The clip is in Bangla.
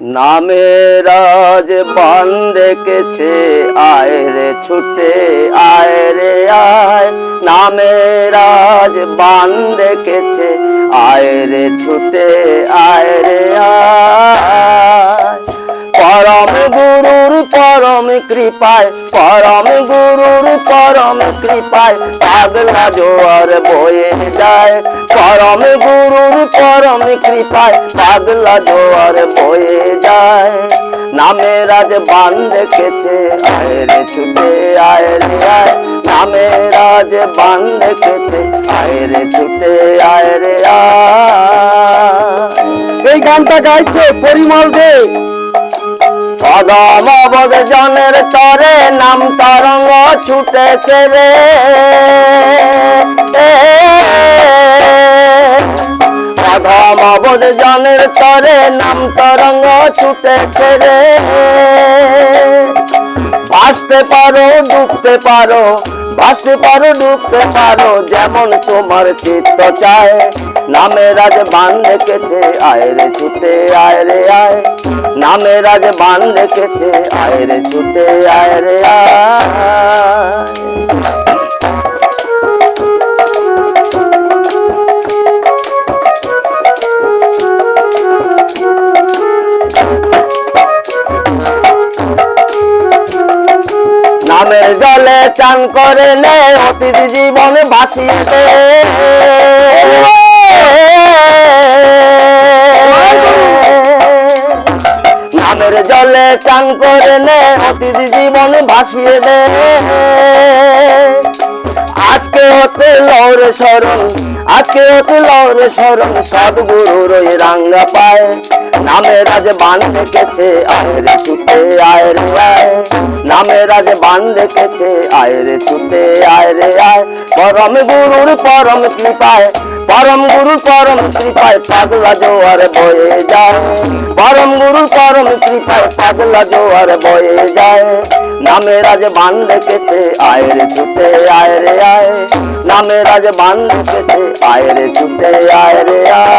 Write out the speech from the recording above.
নামের আজ পান দেখেছে আয় রে, ছুটে আয় রে, আয়। নামের আজ বান দেখেছে আয় রে, ছুটে আয় রে, আয়। পরম কৃপায়, পরম গুরুর পরম কৃপায়, পাগলা জোয়ার বয়ে যায়। পরম গুরুর পরম কৃপায়, পাগলা জোয়ার বয়ে যায়। নামে রাজ বান রেখেছে আয় রে ছুটে আয় নামে রাজ বান রেখেছে আয় রে ছুটে আয় রে আয়। এই গানটা গাইছে পরিমল দে। বদ জনের তরে নাম তরঙ্গ ছুটেছে রে। বদ জনের তরে নাম তরঙ্গ ছুটেছে রে। আসতে পারো, ডুবতে পারো ভাসতে পারো, ডুবতে পারো, যেমন তোমার চিত্ত চায়। নামে রাজ বান রেখেছে, আয় রে ছুটে, আয় রে আয়। নামে রাজ বান রেখেছে, আয় রে ছুটে, আয় রে আয়। জলে চান করে নে অতীত জীবন ভাসিয়ে দে নামের জলে চান করে নে অতীত জীবন ভাসিয়ে দে। আজকে হতে লৌরে শরণ আজকে হতে লৌরে শরণ সদগুরুর ওই রাঙ্গা পায়। নামে রাজে বান রেখেছে আয়রে ছুটে, আয়রে আয় নামে রাজে বান রেখেছে আয়রে ছুটে আয়রে আয় পরম গুরুর পরম কৃপায়, পরম গুরু পরম কৃপায় পাগলা জোয়ার বয়ে যায়। পরম গুরু পরম কৃপায় পাগলা জোয়ার বয়ে যায়। নামে রাজ বান রেখেছে আয়রে ছুটে আয়রে আয় নামে রাজ বান রেখেছে আয়রে ছুটে আয়রে আয়।